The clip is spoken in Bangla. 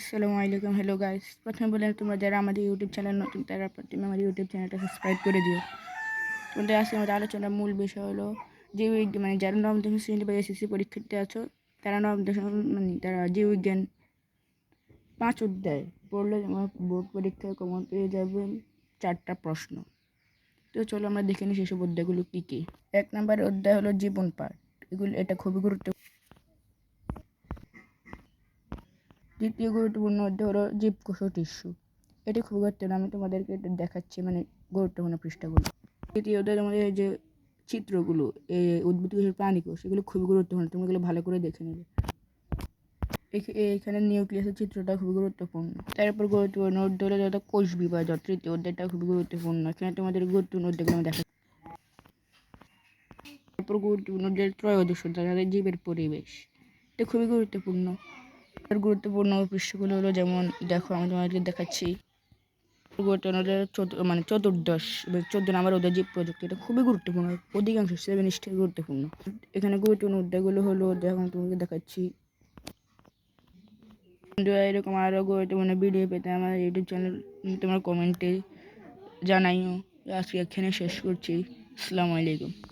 আসসালামু আলাইকুম হ্যালো গাইস প্রথমে বলে তোমরা যারা আমাদের ইউটিউব চ্যানেল নতুন, তারা প্রথমে আমার ইউটিউব চ্যানেলটা সাবস্ক্রাইব করে দিও। তোমাদের আজকে আমাদের আলোচনার মূল বিষয় হলো জীববিজ্ঞান মানে যারা নবম দশম শ্রেণি বা এসএসসি পরীক্ষার্থী আছো, তারা নবম দশম মানে তারা জীববিজ্ঞান পাঁচ অধ্যায় পড়লে তোমার বোর্ড পরীক্ষায় কমন পেয়ে যাবেন চারটা প্রশ্ন। তো চলো আমরা দেখে নিই সেসব অধ্যায়গুলো কী কী। এক নম্বর অধ্যায় হলো জীবন পাঠ। এগুলো এটা খুবই গুরুত্বপূর্ণ দ্বিতীয় গুরুত্বপূর্ণ অধ্যায় হলো জীবকোষ টিস্যু। এটি খুব গুরুত্বপূর্ণ আমি তোমাদেরকে এটা দেখাচ্ছি মানে গুরুত্বপূর্ণ পৃষ্ঠাগুলো। তৃতীয় অধ্যায় তোমাদের যে চিত্রগুলো, এই উদ্ভিদ কোষের প্রাণী কোষ, এগুলো খুবই গুরুত্বপূর্ণ তুমি এগুলো ভালো করে দেখে নেবে। এখ- এখানে নিউক্লিয়াসের চিত্রটা খুবই গুরুত্বপূর্ণ। তারপর গুরুত্বপূর্ণ অধ্যায় যত কোষ বিভাজন, তৃতীয় অধ্যায়টা খুবই গুরুত্বপূর্ণ। এখানে তোমাদের গুরুত্বপূর্ণ অধ্যায়গুলো আমি দেখা তারপর গুরুত্বপূর্ণ অধ্যায় ত্রয়োদশ অধ্যায় জীবের পরিবেশ। এটা খুবই গুরুত্বপূর্ণ। গুরুত্বপূর্ণ পৃষ্ঠগুলো হলো যেমন, দেখো আমি তোমাদেরকে দেখাচ্ছি। গুরুত্বপূর্ণ হলো চতু- মানে চতুর্দশ চোদ্দ নম্বর ওদের যে প্রযুক্তি, এটা খুবই গুরুত্বপূর্ণ, অধিকাংশ সেভেন স্টেজ গুরুত্বপূর্ণ। এখানে গুরুত্বপূর্ণ অধ্যায়গুলো হলো, দেখো তোমাকে দেখাচ্ছি। এরকম আরও গুরুত্বপূর্ণ ভিডিও পেতে আমার ইউটিউব চ্যানেল তোমার কমেন্টে জানাইও। আজকে এখানে শেষ করছি। আসসালামু আলাইকুম।